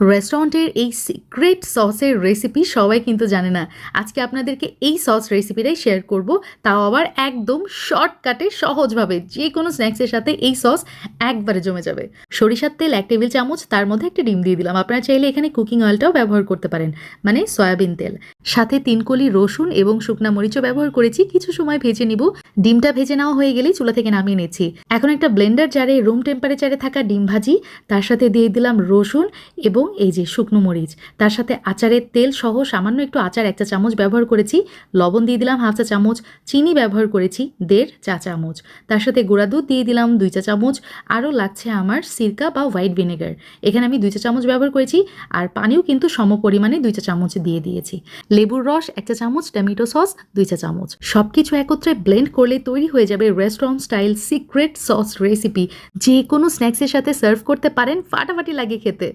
রেস্টুরেন্টের এই সিক্রেট সসের রেসিপি সবাই কিন্তু জানে না। আজকে আপনাদেরকে এই সস রেসিপিটাই শেয়ার করব। তাও আবার একদম শর্টকাটে সহজভাবে যে কোনো স্ন্যাক্সের সাথে এই সস একবারে জমে যাবে। সরিষার তেল এক টেবিল চামচ, তার মধ্যে একটা ডিম দিয়ে দিলাম। আপনারা চাইলে এখানে কুকিং অয়েলটাও ব্যবহার করতে পারেন। মানে সয়াবিন তেল। সাথে তিন কলি রসুন এবং শুকনা মরিচও ব্যবহার করেছি। কিছু সময় ভেজে নিব। ডিমটা ভেজে নেওয়া হয়ে গেলেই চুলা থেকে নামিয়ে নিচ্ছি। এখন একটা ব্লেন্ডার জারে, রুম টেম্পারেচারে থাকা ডিম ভাজি, তার সাথে দিয়ে দিলাম রসুন এবং এই যে শুকনো মরিচ। তার সাথে আচারের তেল সহ সামান্য একটু আচার, এক চা চামচ ব্যবহার করেছি। লবণ দিয়ে দিলাম হাফ চা চামচ, চিনি ব্যবহার করেছি, দেড় চা চামচ। তার সাথে গুঁড়া দুধ দিয়ে দিলাম দুই চা চামচ। আরও লাগছে আমার সিরকা বা হোয়াইট ভিনেগার। এখানে আমি দুই চা চামচ ব্যবহার করেছি, আর পানিও কিন্তু সম পরিমাণে দুই চা চামচ দিয়ে দিয়েছি। লেবুর রস একটা চামচ, টমেটো সস দুই চা চামচ। সব কিছু একত্রে ব্লেন্ড করলে তৈরি হয়ে যাবে restaurant style secret sauce recipe যে কোনো স্ন্যাক্সের সাথে সার্ভ করতে পারেন, ফাটাফাটি লাগে খেতে।